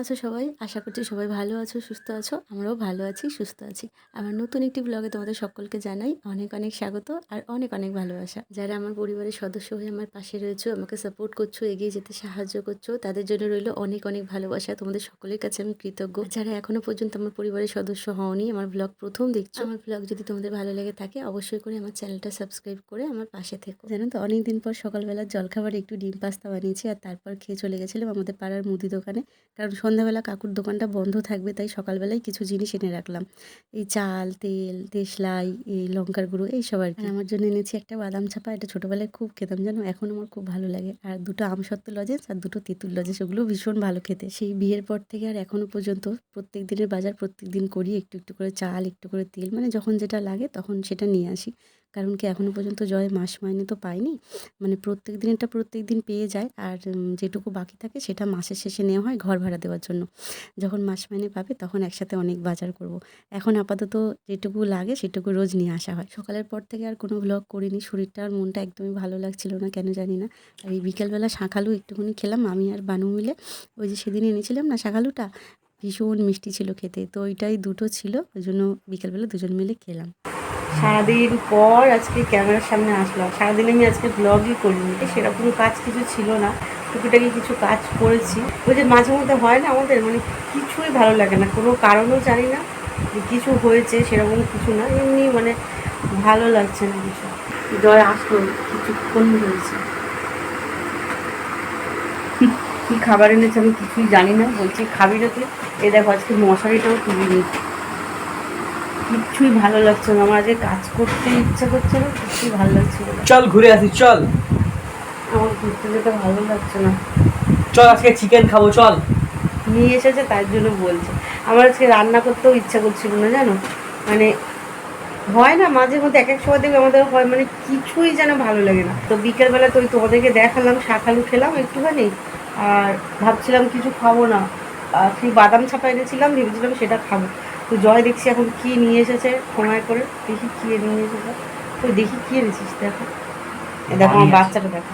আছো সবাই? আশা করছি সবাই ভালো আছো, সুস্থ আছো। আমরাও ভালো আছি, সুস্থ আছি। আমার নতুন একটি ব্লগে তোমাদের সকলকে জানাই অনেক অনেক স্বাগত আর অনেক অনেক ভালোবাসা। যারা আমার পরিবারের সদস্য হয়ে আমার পাশে রয়েছো, আমাকে সাপোর্ট করছ, এগিয়ে যেতে সাহায্য করছ, তাদের জন্য রইল অনেক অনেক ভালোবাসা। তোমাদের সকলের কাছে আমি কৃতজ্ঞ। যারা এখনও পর্যন্ত আমার পরিবারের সদস্য হওনি, আমার ব্লগ প্রথম দেখছ, আমার ব্লগ যদি তোমাদের ভালো লেগে থাকে, অবশ্যই করে আমার চ্যানেলটা সাবস্ক্রাইব করে আমার পাশে থেকো। জানো তো, অনেকদিন পর সকালবেলা জলখাবারে একটু ডিম পাস্তা বানিয়েছি আর তারপর খেয়ে চলে গেছিলাম আমাদের পাড়ার মুদি দোকানে। কারণ সন্ধ্যাবেলা কাকুর দোকানটা বন্ধ থাকবে, তাই সকালবেলায় কিছু জিনিস এনে রাখলাম। এই চাল, তেল দেশলাই এই লঙ্কার গুঁড়ো, এইসব আর কি। আমার জন্য এনেছি একটা বাদাম ছাপা, এটা ছোটোবেলায় খুব খেতাম, জানো? এখন আমার খুব ভালো লাগে। আর দুটো আমসত্ত্ব লজেন্স আর দুটো তেঁতুল লজেন্স, ওগুলো ভীষণ ভালো খেতে। সেই বিয়ের পর থেকে আর এখনও পর্যন্ত প্রত্যেক দিনের বাজার প্রত্যেক দিন করি, একটু একটু করে চাল, একটু করে তেল মানে যখন যেটা লাগে তখন সেটা নিয়ে আসি। কারণ কি এখনও পর্যন্ত জয় মাস মাইনে তো পাইনি। মানে প্রত্যেক দিনটা প্রত্যেক দিন পেয়ে যায় আর যেটুকু বাকি থাকে সেটা মাসের শেষে নেওয়া হয় ঘর ভাড়া দেওয়ার জন্য। যখন মাস মাইনে পাবে তখন একসাথে অনেক বাজার করব। এখন আপাতত যেটুকু লাগে সেটুকু রোজ নিয়ে আসা হয়। সকালের পর থেকে আর কোনো ব্লগ করিনি। শরীরটা আর মনটা একদমই ভালো লাগছিল না, কেন জানি না। আর এই বিকেলবেলা শাঁখালু একটুখানি খেলাম, আমি আর বানু মিলে। ওই যে সেদিন এনেছিলাম না শাঁখালুটা? ভীষণ মিষ্টি ছিল খেতে। তো ওইটাই দুটো ছিল, ওই জন্য বিকেলবেলা দুজন মিলে খেলাম। সারাদিন পর আজকে ক্যামেরার সামনে আসলাম সারাদিন আমি আজকে ব্লগই করিনি সেরকম কাজ কিছু ছিল না। টুকিটাকি কিছু কাজ করেছি। ওই যে মাঝে মধ্যে হয় না আমাদের মানে কিছুই ভালো লাগে না। কোনো কারণও জানি না কিছু হয়েছে, সেরকম কিছু না। এমনি মানে ভালো লাগছে না কিছু। জয় আসলো, কিছুক্ষণ হয়েছে কি- খাবার এনেছে আমি কিছুই জানি না। বলছি খাবি না তুই এ দেখো, আজকে মশারিটাও তুলিনি। কিচ্ছুই ভালো লাগছে না। আমার আজকে কাজ করতে ইচ্ছা করছে না কিচ্ছুই ভালো লাগছে না। চল ঘুরে আসি চল। আমার ঘুরতে যেতে ভালো লাগছে না। চল আজকে চিকেন খাব চল। নিয়ে এসেছে তার জন্য বলছে। আমার আজকে রান্না করতেও ইচ্ছা করছিল না জানো? মানে হয় না মাঝে মধ্যে এক এক সময় দেখবে আমাদের হয় মানে কিছুই যেন ভালো লাগে না। তো বিকেলবেলা তো ওই তোমাদেরকে দেখালাম শাকালু খেলাম একটুখানি আর ভাবছিলাম কিছু খাব না। আর সেই বাদাম ছাপা এনেছিলাম ভেবেছিলাম সেটা খাব। তো জয় দেখছি এখন কি নিয়ে এসেছে সময় করে। দেখি কি নিয়ে এসেছে। তো দেখি কি এনেছিস দেখো। দেখো আমার বাচ্চাটা দেখো।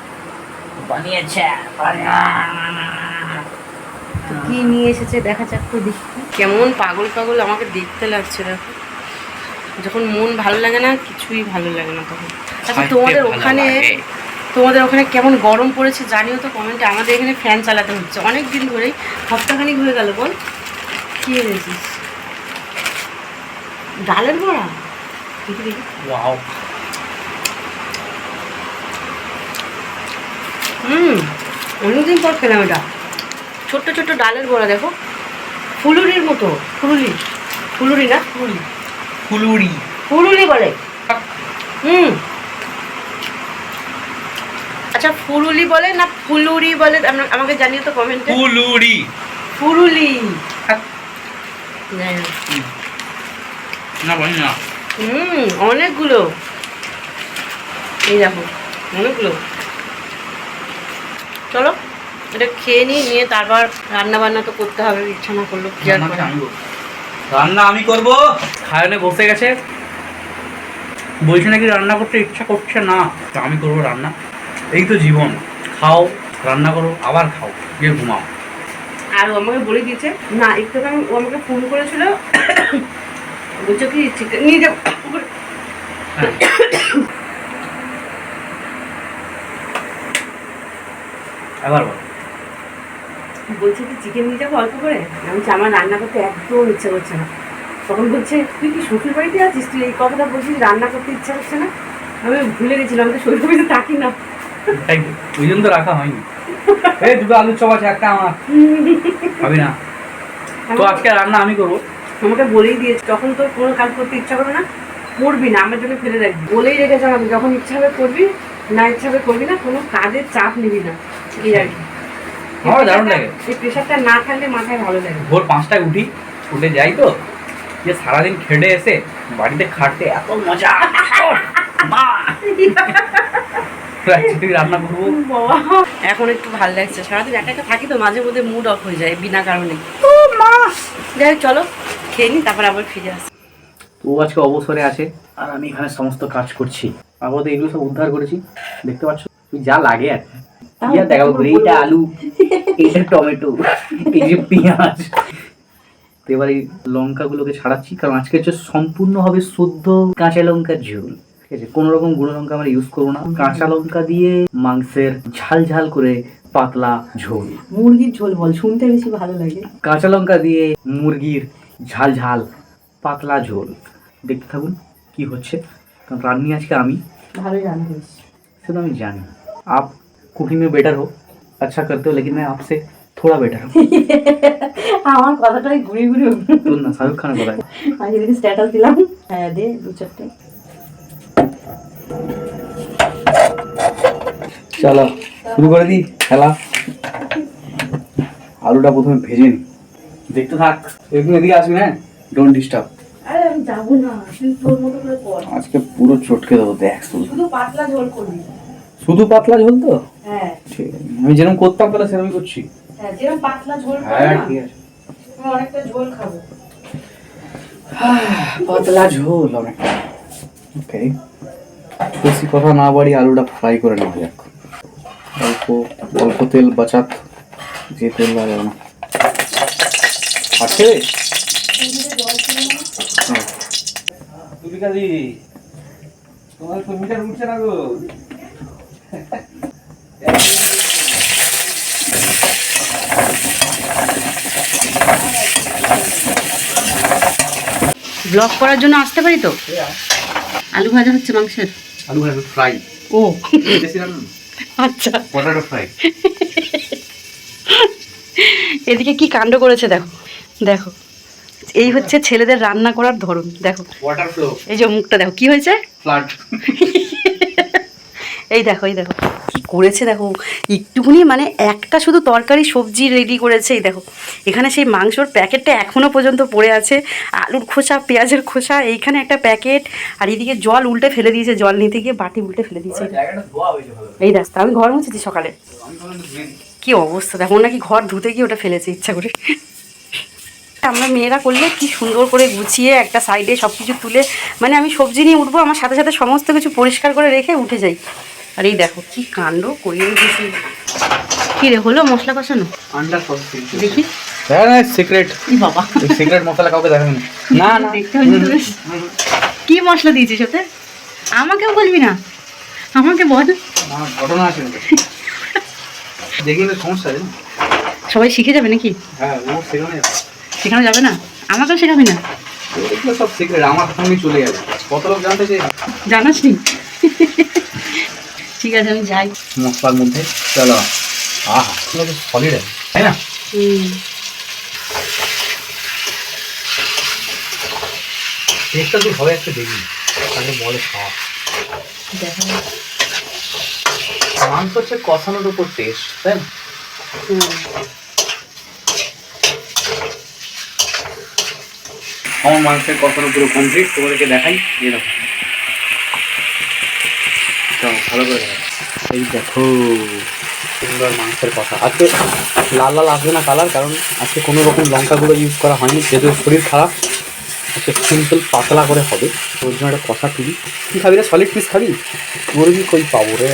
কি নিয়ে এসেছে দেখা যাক তো দেখি। কেমন পাগল পাগল আমাকে দেখতে লাগছে দেখো। যখন মন ভালো লাগে না কিছুই ভালো লাগে না তখন। আচ্ছা তোমাদের ওখানে তোমাদের ওখানে কেমন গরম পড়েছে জানিও তো কমেন্টে। আমাদের এখানে ফ্যান চালাতে হচ্ছে। অনেক দিন ধরেই সপ্তাহখানিক হয়ে গেল বল। কি এনেছিস? ডালের বড়া? দেখি দেখি ওয়াও হুম অনেকদিন পর খেলাম এটা। ছোট্ট ছোট্ট ডালের বড়া দেখো। ফুলুরির মতো ফুলুরি। ফুলুরি না ফুলুরি। ফুলুরি। ফুলুরি বলে। হুম। আচ্ছা ফুরুলি বলে না ফুলুরি বলে? আমাকে জানিয়ে তো কমেন্টে ফুলুরি। ফুরুলি যাই হোক। না বলি না। হুম অনেকগুলো। এই দেখো অনেকগুলো। চলো এটা খেয়ে নিই নিয়ে তারপর রান্না বান্না তো করতে হবে ইচ্ছা না করল কি আর রান্না আমি করব? খায়নে বসে গেছে। বলছে নাকি রান্না করতে ইচ্ছা করছে না। আমি করব রান্না। এই তো জীবন। খাও রান্না করো আবার খাও গিয়ে ঘুমাও। আর ও আমাকে বলে দিয়েছে না একটু আগে ও আমাকে ফোন করেছিল বলছো কি চিকেন নিয়ে হ্যাঁ। আবার বলছে কি চিকেন নিয়ে যাব অল্প করে? আমি আমার রান্না করতে একদম ইচ্ছা করছে না। তখন বলছে তুই কি শ্বশুর বাড়িতে আছিস? তুই এই কথাটা বলছিস রান্না করতে ইচ্ছা করছে না? আমি ভুলে গেছিলাম তো শ্বশুর বাড়িতে থাকি না। ওই জন্য তো রাখা হয়নি। এই দুটো আলুর চপ আছে একটা আমার। ভাবি না। তো আজকে রান্না আমি করব। আমাকে বলেই দিয়েছে তখন তোর কোনো কাজ করতে ইচ্ছা করবে না করবি না আমার জন্য ফেলে রাখবি। বলেই রেখেছে আমাকে যখন ইচ্ছা হবে করবি না ইচ্ছা হবে করবি না কোনো কাজের চাপ নিবি না। এই আর কি। আমার দারুণ লাগে। এই প্রেশারটা না থাকলে মাথায় ভালো লাগে ভোর পাঁচটায় উঠি উঠে যাই তো যে সারাদিন খেটে এসে বাড়িতে খাটতে এত মজা। ওহ, মা। রান্না করব? এখন একটু ভালো লাগছে সারাদিন একা একা থাকি তো মাঝে মধ্যে মুড অফ হয়ে যায় বিনা কারণে। যাই হোক, চলো খেয়ে নি তারপর আবার ফিরে আসি। ও আজকে অবসরে আছে আর আমি এখানে সমস্ত কাজ করছি। আপাতত এগুলো সব উদ্ধার করেছি দেখতে পাচ্ছ? তুই যা লাগে আর দেখাবো এইটা আলু এইটা টমেটো এই যে পেঁয়াজ। তো এবার এই লঙ্কাগুলোকে ছাড়াচ্ছি কারণ আজকে হচ্ছে সম্পূর্ণ হবে শুদ্ধ কাঁচা লঙ্কার ঝোল। ঠিক আছে? কোনো রকম গুঁড়ো লঙ্কা আমরা ইউজ করব না। কাঁচা লঙ্কা দিয়ে মাংসের ঝাল ঝাল করে পাতলা ঝোল মুরগির ঝোল বল শুনতে বেশি ভালো লাগে কাঁচা লঙ্কা দিয়ে মুরগির ঝাল ঝাল পাতলা ঝোল দেখতে থাকুন কি হচ্ছে কারণ রান্নি আজকে আমি ভালোই রান্না করিস সেটা আমি জানি आप कुकिंग में बेटर हो अच्छा करते हो लेकिन मैं आपसे थोड़ा बेटर हूँ আমার কথাটাই ঘুরে ঘুরে तो ना शाहरुख खान बताए আজকে দেখি স্ট্যাটাস দিলাম হ্যাঁ দে দু চারটে চলো শুরু করে দিই খেলা। আলুটা প্রথমে ভেজে নি। দেখতে থাক একটু এদিকে আসবি হ্যাঁ? ডোন্ট ডিস্টার্ব আজকে পুরো চটকে দেবো দেখ শুধু। শুধু পাতলা ঝোল করবি। শুধু পাতলা ঝোল তো? হ্যাঁ। ঠিক আছে আমি যেরকম করতাম তাহলে সেরকমই করছি। হ্যাঁ যেরকম পাতলা ঝোল হ্যাঁ ঠিক আছে। আমি অনেকটা ঝোল খাব। পাতলা ঝোল অনেকটা। ওকে বেশি কথা না বাড়ি আলুটা ফ্রাই করে নেওয়া যাক। অল্প অল্প তেল বাঁচাত যে তেল লাগে না। আছে? দি। তোমার তো মিটার উঠছে না গো। ব্লগ করার জন্য আসতে পারি তো? আলু ভাজা হচ্ছে মাংসের। আলু ভাজা ফ্রাই ও। দেশি রান্না আচ্ছা। পটেটো ফ্রাই এদিকে কি কাণ্ড করেছে দেখো দেখো। এই হচ্ছে ছেলেদের রান্না করার ধরন দেখো। ওয়াটার ফ্লো এই যে মুখটা দেখো কি হয়েছে? ফ্লাড এই দেখো এই দেখো। কি করেছে দেখো? একটুকুনি মানে একটা শুধু তরকারি সবজি রেডি করেছে এই দেখো। এখানে সেই মাংসর প্যাকেটটা এখনও পর্যন্ত পড়ে আছে। আলুর খোসা পেঁয়াজের খোসা এইখানে একটা প্যাকেট। আর এদিকে জল উল্টে ফেলে দিয়েছে জল নিতে গিয়ে বাটি উল্টে ফেলে দিয়েছে। এই রাস্তা আমি ঘর মুছেছি সকালে। কি অবস্থা? দেখো নাকি ঘর ধুতে গিয়ে ওটা ফেলেছে ইচ্ছা করে। আমরা মেয়েরা করলে কি সুন্দর করে গুছিয়ে একটা সাইডে সব কিছু তুলে মানে আমি সবজি নিয়ে উঠবো আমার সাথে সাথে সমস্ত কিছু পরিষ্কার করে রেখে উঠে যাই। আর এই দেখো কি কাণ্ড করিয়ে রেখেছি। কি রে হলো মশলা কষানো? আন্ডার দেখি। হ্যাঁ না সিক্রেট ই বাবা। সিক্রেট মশলা কাউকে দেখাবেন না না। কি মশলা দিয়েছিস ওতে? আমাকেও বলবি না? আমাকে বল। ঘটনা আছে কিন্তু। দেখি তো সমস্যা আছে। সবাই শিখে যাবে নাকি? হ্যাঁ ও শেখানো যাবে না? আমাকেও শেখাবি না? এগুলো সব সিক্রেট আমার সঙ্গে চলে যাবে। কত লোক জানতে চাই জানাস নি? ঠিক আছে আমি যাই। মশলার মধ্যে চলো। আহা সলিড আছে তাই না? টেস্টটা তুই হবে একটু দেখবি তাহলে বলে খাওয়া। মাংস হচ্ছে কষানোর উপর টেস্ট তাই না? আমার মাংসের কষানো পুরো কমপ্লিট তোমাদেরকে দেখাই চলো, ভালো করে এই দেখো। সুন্দর মাংসের কথা। আজকে লাল লাল আসবে না কালার, কারণ আজকে কোনো রকম লঙ্কাগুলো ইউজ করা হয়নি, যেহেতু শরীর খারাপ। আজকে সিম্পল পাতলা করে হবে। ওর জন্য একটা কষা তুলি কী খাবি রে? সলিড পিস খাবি? মুরগি কই পাবো রে?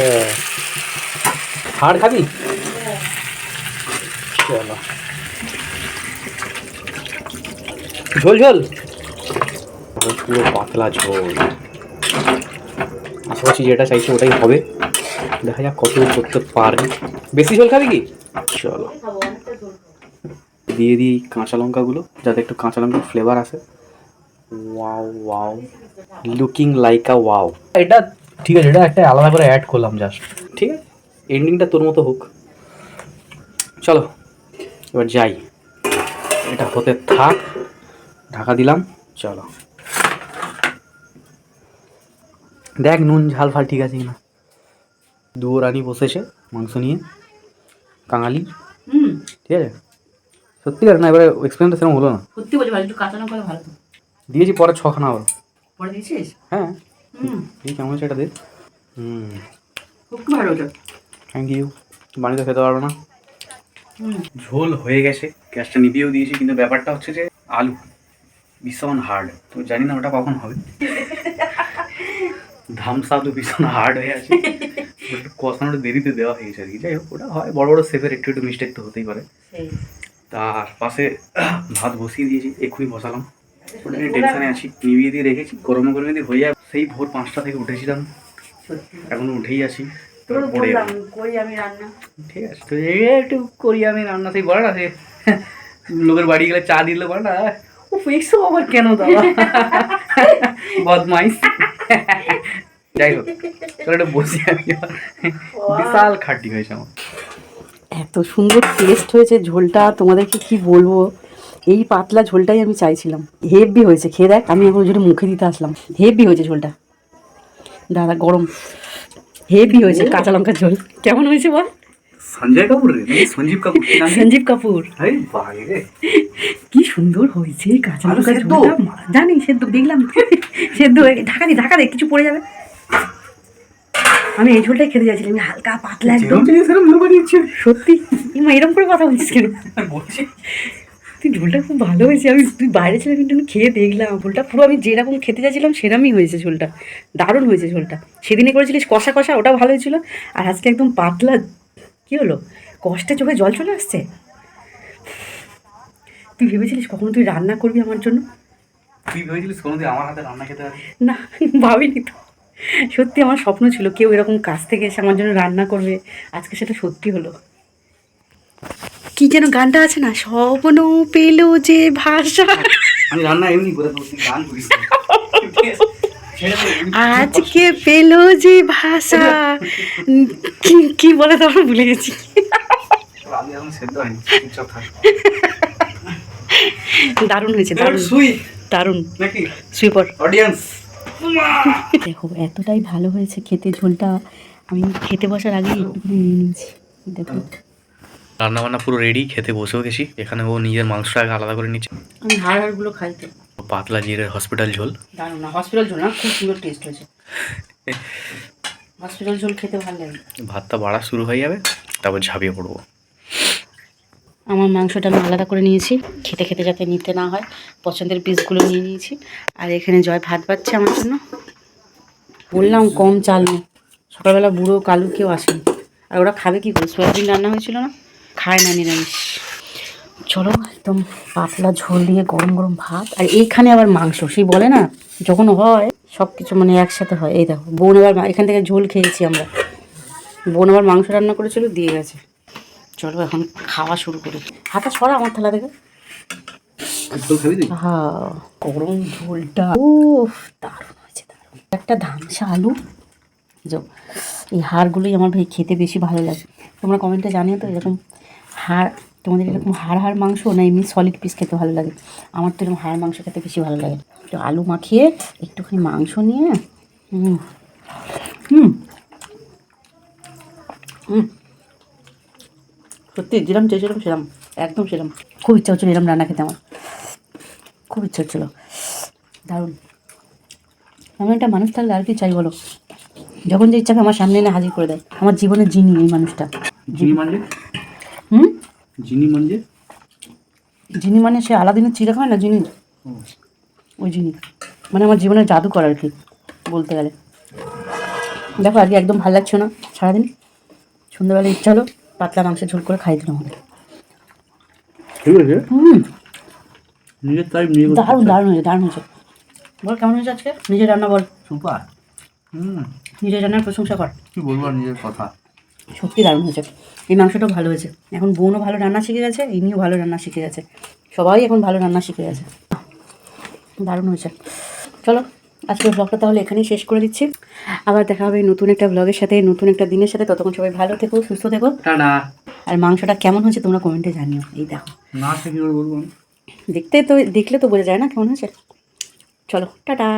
হাড় খাবি? চলো। ঝোল ঝোল? পুরো পাতলা ঝোল। করছি যেটা চাইছি ওটাই হবে। দেখা যাক কত করতে পারি। বেশি ঝোল খাবি কি? চলো। দিয়ে দিই কাঁচা লঙ্কাগুলো যাতে একটু কাঁচা লঙ্কার ফ্লেভার আসে। Wow wow looking like a wow এটা ঠিক আছে এটা একটা আলাদা করে অ্যাড করলাম জাস্ট ঠিক আছে? এন্ডিংটা তোর মতো হোক। চলো এবার যাই। এটা হতে থাক। ঢাকা দিলাম। চলো। দেখ নুন ঝাল ফাল ঠিক আছে কিনা। দুয়ো রানী বসেছে মাংস নিয়ে কাঙালি। হুম। ঠিক আছে? সত্যি আর না এবারে এক্সপিরিয়েন্সটা সেরকম হলো না। সত্যি বলছি ভালো একটু কাঁচা লঙ্কা হলে ভালো তো দিয়েছি পরে ছখানা আবার। পরে দিয়েছিস? হ্যাঁ। হুম। এই কেমন হচ্ছে এটা দে হুম। খুব ভালো থ্যাংক ইউ বাড়িতে খেতে পারব না। ঝোল হয়ে গেছে। গ্যাসটা নিভিয়েও দিয়েছি কিন্তু ব্যাপারটা হচ্ছে যে আলু ভীষণ হার্ড তো জানি না ওটা কখন হবে। ধামসা তো ভীষণ হার্ড হয়ে আছে। কষানোটা দেরিতে দেওয়া হয়েছে আর কি। যাই হোক ওটা হয়। বড় বড় সেফের একটু একটু মিস্টেক তো হতেই পারে। তার পাশে ভাত বসিয়ে দিয়েছি এক্ষুনি বসালাম। ওটা নিয়ে টেনশনে আছি নিভিয়ে দিয়ে রেখেছি গরমে গরমে দিয়ে হয়ে যাবে। সেই ভোর পাঁচটা থেকে উঠেছিলাম। এখনও উঠেই আছি ঠিক আছে তো একটু করি আমি রান্না সেই বলে না সে লোকের বাড়ি গেলে চা দিলে বলে না ও এইসব আবার কেন দাদা? বদমাইশ। যাই হোক চলো একটু বসি আমি। বিশাল খাটি হয়েছে আমার। এত সুন্দর টেস্ট হয়েছে ঝোলটা তোমাদেরকে কি বলব? এই পাতলা ঝোলটাই আমি চাইছিলাম। হেভি হয়েছে খেয়ে দেখ আমি এখন যেটা মুখে দিতে আসলাম। হেভি হয়েছে ঝোলটা। দাদা গরম। হেভি হয়েছে কাঁচা লঙ্কার ঝোল। কেমন হয়েছে বল? সঞ্জয় কাপুর সঞ্জীব কাপুর সঞ্জীব কাপুর। কি সুন্দর হয়েছে কাঁচা লঙ্কার ঝোলটা। মা- জানি সেদ্ধ দেখলাম। সেদ্ধ হয়ে ঢাকা দি ঢাকা দে কিছু পড়ে যাবে। আমি এই ঝোলটাই খেতে চাইছিলাম হালকা পাতলা একদম। সত্যি। ইমা এরকম করে কথা বলছিস কেন? বলছি। তুই ঝোলটা খুব ভালো হয়েছে আমি তুই বাইরে ছিলাম কিন্তু আমি খেয়ে দেখলাম। ঝোলটা পুরো আমি যেরকম খেতে চাইছিলাম সেরকমই হয়েছে ঝোলটা। দারুণ হয়েছে ঝোলটা। সেদিনে করেছিলিস কষা কষা ওটা ভালো হয়েছিল। আর আজকে একদম পাতলা কী হলো? কষ্টে চোখে জল চলে আসছে? তুই ভেবেছিলিস কখনো তুই রান্না করবি আমার জন্য? তুই ভেবেছিলিস কোনোদিন আমার হাতে রান্না খেতে না ভাবিনি তো। সত্যি আমার স্বপ্ন ছিল কেউ এরকম কাছ থেকে এসে আমার জন্য রান্না করবে। আজকে সেটা সত্যি হলো। কি যেন গানটা আছে না? স্বপ্ন পেল যে ভাষা। আমি রান্না এমনি করে গান আজকে পেল যে ভাষা। কি কি বলে তো আমরা ভুলে গেছি। দারুণ হয়েছে দারুণ। সুই দারুণ। নাকি? সুইপার অডিয়েন্স দেখো এতটাই ভালো হয়েছে খেতে ঝোলটা। আমি খেতে বসার একটুখানি নিয়ে নিয়েছি। দেখো। রান্না বান্না পুরো রেডি খেতে বসেও গেছি। এখানে ও নিজের মাংসটা আগে আলাদা করে নিচ্ছে। আমি হাড় হাড়গুলো খাই তো। পাতলা জিরের হসপিটাল ঝোল। দারুণ না হসপিটাল ঝোল না খুব সুন্দর টেস্ট হয়েছে। হসপিটাল ঝোল খেতে ভালো লাগে। ভাতটা বাড়া শুরু হয়ে যাবে তারপর ঝাঁপিয়ে পড়ব। আমার মাংসটা আমি আলাদা করে নিয়েছি। খেতে খেতে যাতে নিতে না হয়, পছন্দের পিসগুলো নিয়ে নিয়েছি। আর এখানে জয় ভাত পাচ্ছে আমার জন্য। বললাম কম চাল নে সকালবেলা বুড়ো কালু কেউ আসেনি। আর ওরা খাবে কি করে? সোয়াবিন রান্না হয়েছিল না? খায় না নিরামিষ। চলো একদম পাতলা ঝোল দিয়ে গরম গরম ভাত। আর এইখানে আবার মাংস। সেই বলে না, যখন হয় সব কিছু মানে একসাথে হয়। এই দেখো, বোন আবার এখান থেকে ঝোল খেয়েছি আমরা। বোন আবার মাংস রান্না করেছিল, দিয়ে গেছে। চলো এখন খাওয়া শুরু করি। হাতা ছড়া আমার থালা থেকে হ্যাঁ গরম ঝোলটা। ও দারুণ হয়েছে দারুণ। একটা ধামসা আলু। এই হাড়গুলোই আমার ভাই খেতে বেশি ভালো লাগে। তোমরা কমেন্টে জানিও তো এরকম হাড় তোমাদের এরকম হাড় হাড় মাংস না এমনি সলিড পিস খেতে ভালো লাগে? আমার তো এরকম হাড় মাংস খেতে বেশি ভালো লাগে। তো আলু মাখিয়ে একটুখানি মাংস নিয়ে হুম হুম হুম সত্যি যেরম চেয়েছিলাম সেরম একদম সেরম। খুব ইচ্ছা হচ্ছিল এরম রান্না খেতে আমার। খুব ইচ্ছা হচ্ছিল। দারুণ। আমি একটা মানুষ থাকলে আর কি চাই বলো? যখন যে ইচ্ছাকে আমার সামনে এনে হাজির করে দেয়। আমার জীবনের জিনি এই মানুষটা। জিনি মানে? হুম? জিনি মানে? জিনি মানে সে আলাদিনের চিড়ে খায় না জিনি? ওই জিনি। মানে আমার জীবনের জাদুকর আর কি বলতে গেলে। দেখো আজকে একদম ভালো লাগছে না সারাদিন? সন্ধ্যাবেলা ইচ্ছা হলো। পাতলা মাংসের ঝোল করে খাই দিলাম আমাদের। ঠিক আছে? হুম। নিজের তাই নিজে দারুণ দারুণ হয়েছে দারুণ হয়েছে। বল কেমন হয়েছে আজকে? নিজের রান্না বল। সুপার। হুম। নিজের রান্নার প্রশংসা কর। কি বলব আর নিজের কথা? সত্যি দারুণ হয়েছে। এই মাংসটাও ভালো হয়েছে। এখন বোনও ভালো রান্না শিখে গেছে ইনিও ভালো রান্না শিখে গেছে। সবাই এখন ভালো রান্না শিখে গেছে। দারুণ হয়েছে। চলো আজকের ব্লগটা তাহলে এখানেই শেষ করে দিচ্ছি। আবার দেখা হবে নতুন একটা ব্লগের সাথে নতুন একটা দিনের সাথে। ততক্ষণ সবাই ভালো থেকো সুস্থ থেকো। আর মাংসটা কেমন হচ্ছে তোমরা কমেন্টে জানিও। এই দেখো? দেখতে তো দেখলে তো বোঝা যায় না কেমন হচ্ছে চলো টাটা।